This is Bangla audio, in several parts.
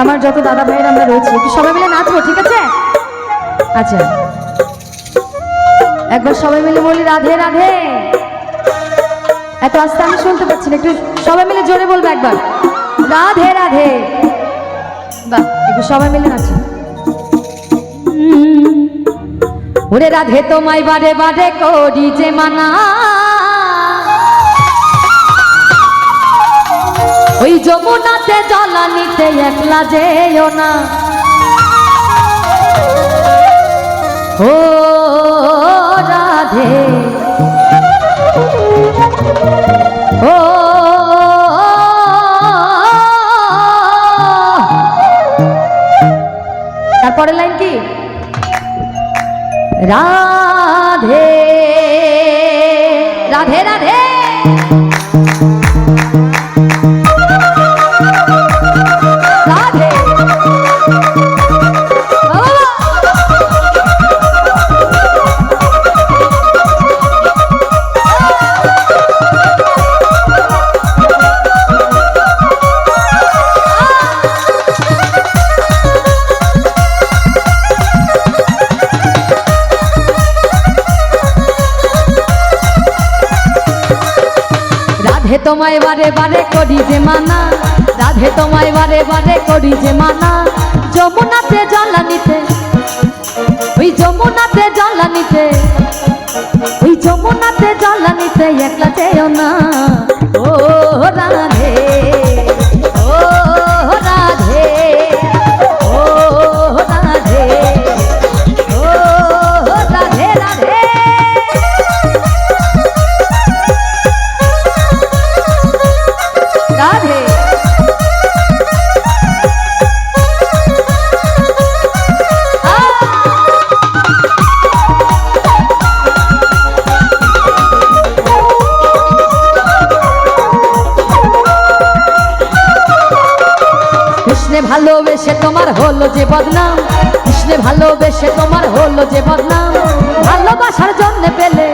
আমার যত দাদা ভাইয়ের আমরা রয়েছি, একটু সবাই মিলে নাচবো, ঠিক আছে? আচ্ছা। একবার সবাই মিলে বলি, রাধে রাধে। এত আস্তে আমি শুনতে পাচ্ছি না, একটু সবাই মিলে জোরে বলব একবার। রাধে রাধে। বাহ, একটু সবাই মিলে নাচি। ওরে রাধে তোমায় বারে বারে করি যে মানা। যমুনাতে জলানিতে একলা যেও না। ও রাধে। ও তারপরের লাইন কি? রাধে রাধে রাধে। তোমায় বারে বারে করি যে মানা। রাধে তোমায় বারে বারে করি যে মানা। যমুনাতে জ্বালানিতে ওই যমুনাতে জ্বালানিতে হলো যে বদনাম। কৃষ্ণে ভালোবেসে তোমার হলো যে বদনাম। ভালোবাসার জন্য পেলে,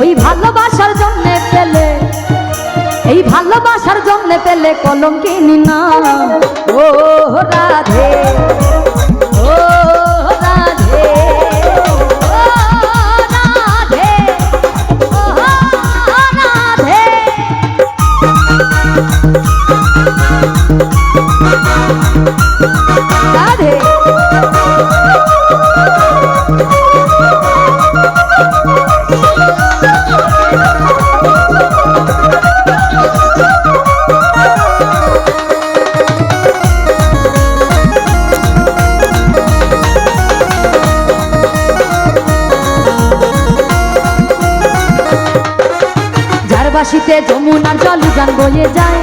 ওই ভালোবাসার জন্য পেলে, এই ভালোবাসার জন্য পেলে কলঙ্কিনী না। ও রাধে ও রাধে যমুনার জল উজান বয়ে যায়।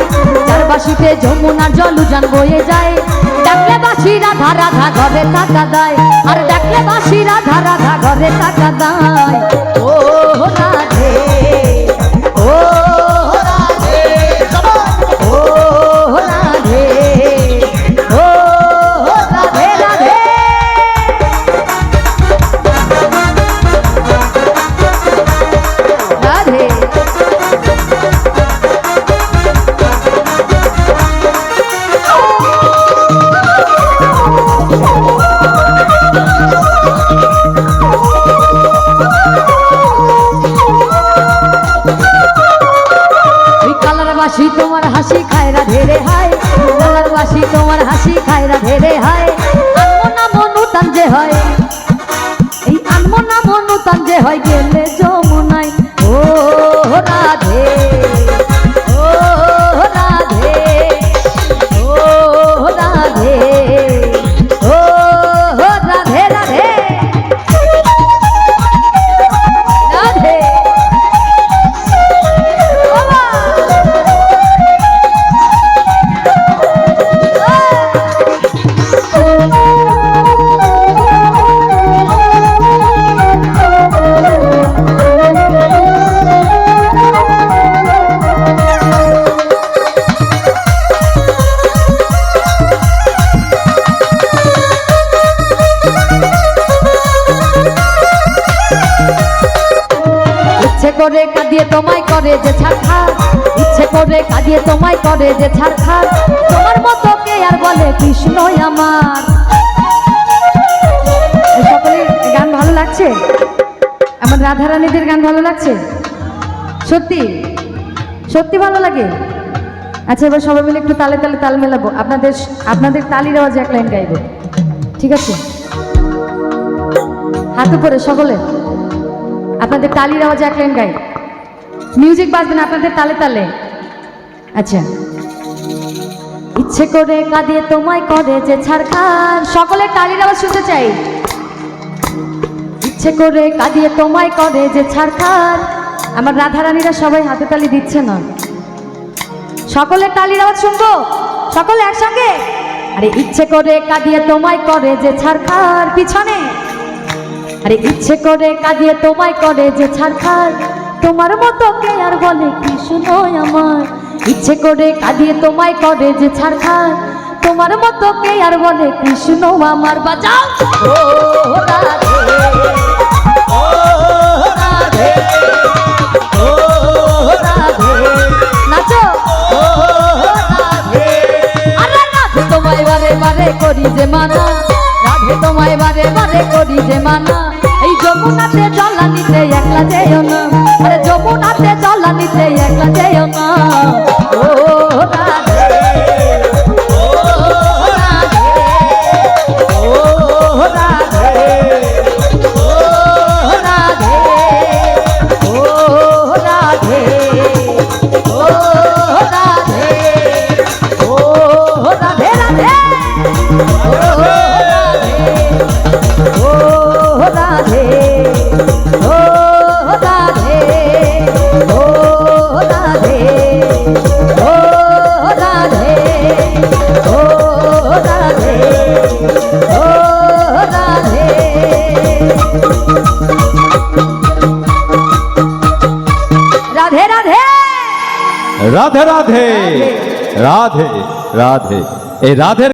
যার বাসিতে যমুনার জল উজান বয়ে যায়। দেখলে বাসি রাধা রাধা ঘরে টাকা দেয়। আর দেখলে বাসি রাধা রাধা ঘরে টাকা দেয়। ও রাধে। বাসি তোমার হাসি খায়রা ধেরে হায়। ভালোবাসি বাসি তোমার হাসি খায়রা ধেরে হায়। আনমো না মনু তান যে হয়। এই আনমো না মনু তান যে হয়, গেলে যমুনাই করে কাঁদিয়ে তোমায় করে যে ছাড়খা ইচ্ছে করে কাঁদিয়ে তোমায় করে যে ছাড়খা তোমার মতো কে আর বলে কৃষ্ণ আমার। সকলে গান ভালো লাগছে? আমার রাধারানীদের গান ভালো লাগছে? সত্যি? সত্যি ভালো লাগে? আচ্ছা এবার সবাই মিলে একটু তালে তালে তাল মেলাবো। আপনাদের আপনাদের তালির আওয়াজে এক লাইন গাইব। ঠিক আছে? হাত উপরে সকলে। আপনাদের তালির আওয়াজে এক গাই। মিউজিক বাজবে না, আপনাদের তালে তালে। আচ্ছা। ইচ্ছে করে কাঁদিয়ে তোমায় করে যে ছাড়খান সকলে তালির আওয়াজ শুনতে চাই। ইচ্ছে করে কাঁদিয়ে তোমায় করে যে ছাড়খান আমার রাধারানীরা সবাই হাতে তালি দিচ্ছে না। সকলে তালির আওয়াজ শুনব? সকলে একসঙ্গে? আরে, ইচ্ছে করে কাঁদিয়ে তোমায় করে যে ছাড়খার পিছনে। আরে ইচ্ছে করে কাঁদিয়ে তোমায় করে যে ছাড়খার তোমার মতো কে আর বলে কি শুনো আমার? ইচ্ছে করে কাঁদিয়ে তোমায় করে যে ছাড়খার তোমার মতো কে আর বলে কি শুনো আমার? বাজাও ও রাধে। ও রাধে। নিতে একলা যেও না। আরে যমুনাতে জলা নিতে একলা যেও না। ও রাধে রাধে রাধে রাধে এই রাধের